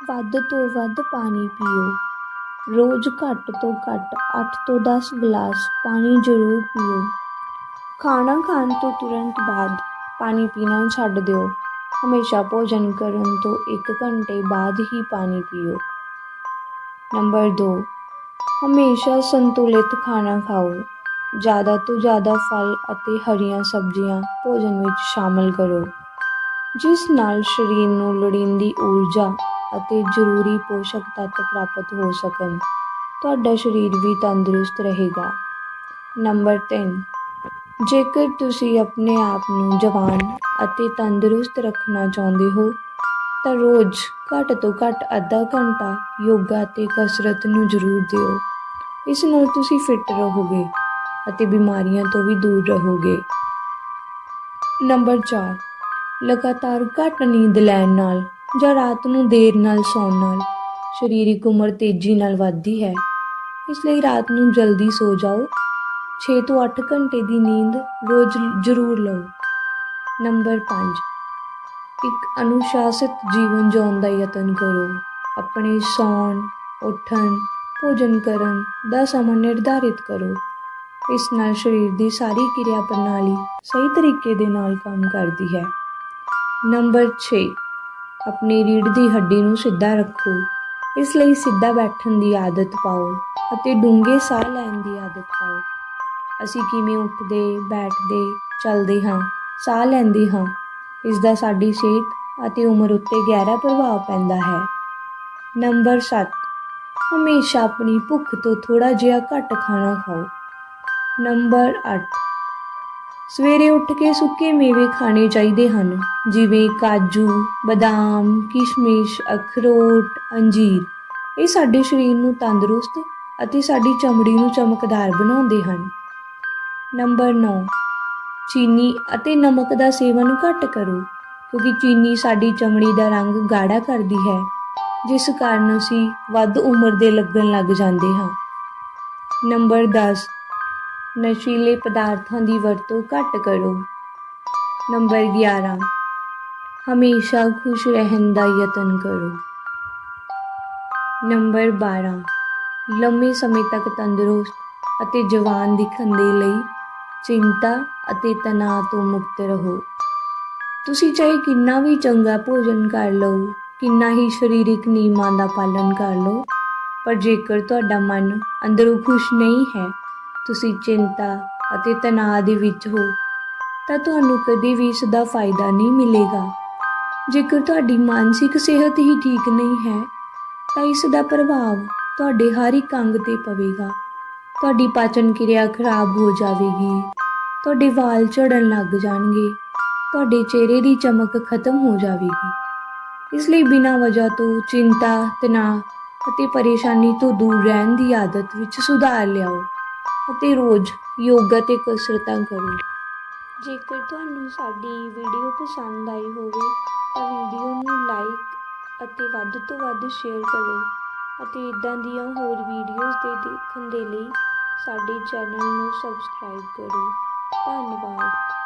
ਵੱਧ ਤੋਂ ਵੱਧ ਪਾਣੀ ਪੀਓ। ਰੋਜ਼ ਘੱਟ ਤੋਂ ਘੱਟ 8 ਤੋਂ 10 ਗਲਾਸ ਪਾਣੀ ਜ਼ਰੂਰ ਪੀਓ। ਖਾਣਾ ਖਾਣ ਤੋਂ ਤੁਰੰਤ ਬਾਅਦ ਪਾਣੀ ਪੀਣਾ ਛੱਡ ਦਿਓ। ਹਮੇਸ਼ਾ ਭੋਜਨ ਕਰਨ ਤੋਂ 1 ਘੰਟੇ ਬਾਅਦ ਹੀ ਪਾਣੀ ਪੀਓ। ਨੰਬਰ 2 ਹਮੇਸ਼ਾ ਸੰਤੁਲਿਤ ਖਾਣਾ ਖਾਓ। ਜ਼ਿਆਦਾ ਤੋਂ ਜ਼ਿਆਦਾ ਫਲ ਅਤੇ ਹਰੀਆਂ ਸਬਜ਼ੀਆਂ ਭੋਜਨ ਵਿੱਚ ਸ਼ਾਮਲ ਕਰੋ। ਜਿਸ ਨਾਲ ਸਰੀਰ ਨੂੰ ਲੋੜੀਂਦੀ ਊਰਜਾ ਅਤੇ ਜ਼ਰੂਰੀ ਪੋਸ਼ਕ ਤੱਤ ਪ੍ਰਾਪਤ ਹੋ ਸਕਣ। ਤੁਹਾਡਾ ਸਰੀਰ ਵੀ ਤੰਦਰੁਸਤ ਰਹੇਗਾ। ਨੰਬਰ 3 ਜੇਕਰ ਤੁਸੀਂ ਆਪਣੇ ਆਪ ਨੂੰ ਜਵਾਨ ਅਤੇ ਤੰਦਰੁਸਤ ਰੱਖਣਾ ਚਾਹੁੰਦੇ ਹੋ, ਤਾਂ ਰੋਜ਼ ਘੱਟ ਤੋਂ ਘੱਟ ਅੱਧਾ ਘੰਟਾ ਯੋਗਾ ਅਤੇ ਕਸਰਤ ਨੂੰ ਜ਼ਰੂਰ ਦਿਓ। ਇਸ ਨਾਲ ਤੁਸੀਂ ਫਿੱਟ ਰਹੋਗੇ ਅਤੇ ਬਿਮਾਰੀਆਂ ਤੋਂ ਵੀ ਦੂਰ ਰਹੋਗੇ। ਨੰਬਰ 4 ਲਗਾਤਾਰ ਘੱਟ ਨੀਂਦ ਲੈਣ ਨਾਲ ਜਾਂ ਰਾਤ ਨੂੰ ਦੇਰ ਨਾਲ ਸੌਣ ਨਾਲ। ਸਰੀਰਕ ਉਮਰ ਤੇਜ਼ੀ ਨਾਲ ਵੱਧਦੀ ਹੈ। ਇਸ ਲਈ ਰਾਤ ਨੂੰ ਜਲਦੀ ਸੋ ਜਾਓ। 6 ਤੋਂ 8 ਘੰਟੇ ਦੀ ਨੀਂਦ ਰੋਜ਼ ਜ਼ਰੂਰ ਲਓ। ਨੰਬਰ 5 ਇੱਕ ਅਨੁਸ਼ਾਸਿਤ ਜੀਵਨ ਜਿਉਣ ਦਾ ਯਤਨ ਕਰੋ। ਆਪਣੇ ਸੌਣ, ਉੱਠਣ, ਭੋਜਨ ਕਰਨ ਦਾ ਸਮਾਂ ਨਿਰਧਾਰਿਤ ਕਰੋ। ਇਸ ਨਾਲ ਸਰੀਰ ਦੀ ਸਾਰੀ ਕਿਰਿਆ ਪ੍ਰਣਾਲੀ ਸਹੀ ਤਰੀਕੇ ਦੇ ਨਾਲ ਕੰਮ ਕਰਦੀ ਹੈ। ਨੰਬਰ 6 ਆਪਣੀ ਰੀੜ੍ਹ ਦੀ ਹੱਡੀ ਨੂੰ ਸਿੱਧਾ ਰੱਖੋ। ਇਸ ਲਈ ਸਿੱਧਾ ਬੈਠਣ ਦੀ ਆਦਤ ਪਾਓ ਅਤੇ ਡੂੰਘੇ ਸਾਹ ਲੈਣ ਦੀ ਆਦਤ ਪਾਓ। ਅਸੀਂ ਕਿਵੇਂ ਉੱਠਦੇ, ਬੈਠਦੇ, ਚੱਲਦੇ ਹਾਂ, ਸਾਹ ਲੈਂਦੇ ਹਾਂ, ਇਸ ਦਾ ਸਾਡੀ ਸਿਹਤ ਅਤੇ ਉਮਰ ਉੱਤੇ ਗਹਿਰਾ ਪ੍ਰਭਾਵ ਪੈਂਦਾ ਹੈ। ਨੰਬਰ 7 ਹਮੇਸ਼ਾ ਆਪਣੀ ਭੁੱਖ ਤੋਂ ਥੋੜਾ ਜਿਹਾ ਘੱਟ ਖਾਣਾ ਖਾਓ। ਨੰਬਰ 8 ਸਵੇਰੇ ਉੱਠ ਕੇ ਸੁੱਕੇ ਮੇਵੇ ਖਾਣੇ ਚਾਹੀਦੇ ਹਨ, ਜਿਵੇਂ ਕਾਜੂ, ਬਦਾਮ, ਕਿਸ਼ਮਿਸ਼, ਅਖਰੋਟ, ਅੰਜੀਰ। ਇਹ ਸਾਡੇ ਸਰੀਰ ਨੂੰ ਤੰਦਰੁਸਤ ਅਤੇ ਸਾਡੀ ਚਮੜੀ ਨੂੰ ਚਮਕਦਾਰ ਬਣਾਉਂਦੇ ਹਨ। ਨੰਬਰ 9 ਚੀਨੀ ਅਤੇ ਨਮਕ ਦਾ ਸੇਵਨ ਘੱਟ ਕਰੋ, ਕਿਉਂਕਿ ਚੀਨੀ ਸਾਡੀ ਚਮੜੀ ਦਾ ਰੰਗ ਗਾੜਾ ਕਰਦੀ ਹੈ, ਜਿਸ ਕਾਰਨ ਅਸੀਂ ਵੱਧ ਉਮਰ ਦੇ ਲੱਗਣ ਲੱਗ ਜਾਂਦੇ ਹਾਂ। ਨੰਬਰ 10 ਨਸ਼ੀਲੇ ਪਦਾਰਥਾਂ ਦੀ ਵਰਤੋਂ ਘੱਟ ਕਰੋ। ਨੰਬਰ 11 ਹਮੇਸ਼ਾ ਖੁਸ਼ ਰਹਿਣ ਦਾ ਯਤਨ ਕਰੋ। ਨੰਬਰ 12 ਲੰਮੇ ਸਮੇਂ ਤੱਕ ਤੰਦਰੁਸਤ ਅਤੇ ਜਵਾਨ ਦਿਖਣ ਦੇ ਲਈ ਚਿੰਤਾ ਅਤੇ ਤਣਾਅ ਤੋਂ ਮੁਕਤ ਰਹੋ। ਤੁਸੀਂ ਚਾਹੇ ਕਿੰਨਾ ਵੀ ਚੰਗਾ ਭੋਜਨ ਕਰ ਲਓ, ਕਿੰਨਾ ਹੀ ਸਰੀਰਕ ਨਿਯਮਾਂ ਦਾ ਪਾਲਣ ਕਰ ਲਓ, ਪਰ ਜੇਕਰ ਤੁਹਾਡਾ ਮਨ ਅੰਦਰੋਂ ਖੁਸ਼ ਨਹੀਂ ਹੈ ਤੁਸੀਂ ਚਿੰਤਾ ਅਤੇ ਤਣਾਅ ਦੇ ਵਿੱਚ ਹੋ, ਤਾਂ ਤੁਹਾਨੂੰ ਕਦੇ ਵੀ ਇਸ ਦਾ ਫਾਇਦਾ ਨਹੀਂ ਮਿਲੇਗਾ। ਜੇਕਰ ਤੁਹਾਡੀ ਮਾਨਸਿਕ ਸਿਹਤ ਹੀ ਠੀਕ ਨਹੀਂ ਹੈ, ਤਾਂ ਇਸ ਦਾ ਪ੍ਰਭਾਵ ਤੁਹਾਡੇ ਹਰ ਇੱਕ ਅੰਗ ਤੇ ਪਵੇਗਾ। ਤੁਹਾਡੀ ਪਾਚਨ ਕਿਰਿਆ ਖਰਾਬ ਹੋ ਜਾਵੇਗੀ, ਤੁਹਾਡੇ ਵਾਲ ਝੜਨ ਲੱਗ ਜਾਣਗੇ, ਤੁਹਾਡੇ ਚਿਹਰੇ ਦੀ ਚਮਕ ਖਤਮ ਹੋ ਜਾਵੇਗੀ। ਇਸ ਲਈ ਬਿਨਾਂ ਵਜ੍ਹਾ ਤੋਂ ਚਿੰਤਾ, ਤਣਾਅ ਅਤੇ ਪਰੇਸ਼ਾਨੀ ਤੋਂ ਦੂਰ ਰਹਿਣ ਦੀ ਆਦਤ ਵਿੱਚ ਸੁਧਾਰ ਲਿਆਓ। ਅਤੇ ਰੋਜ਼ ਯੋਗਾ ਤੇ ਕਸਰਤਾਂ ਕਰੋ। ਜੇਕਰ ਤੁਹਾਨੂੰ ਸਾਡੀ ਵੀਡੀਓ ਪਸੰਦ ਆਈ ਹੋਵੇ, ਤਾਂ ਵੀਡੀਓ ਨੂੰ ਲਾਈਕ ਅਤੇ ਵੱਧ ਤੋਂ ਵੱਧ ਸ਼ੇਅਰ ਕਰੋ ਅਤੇ ਇਦਾਂ ਦੀਆਂ ਹੋਰ ਵੀਡੀਓਜ਼ ਦੇ ਦੇਖਣ ਦੇ ਲਈ ਸਾਡੇ ਚੈਨਲ ਨੂੰ ਸਬਸਕ੍ਰਾਈਬ ਕਰੋ। ਧੰਨਵਾਦ।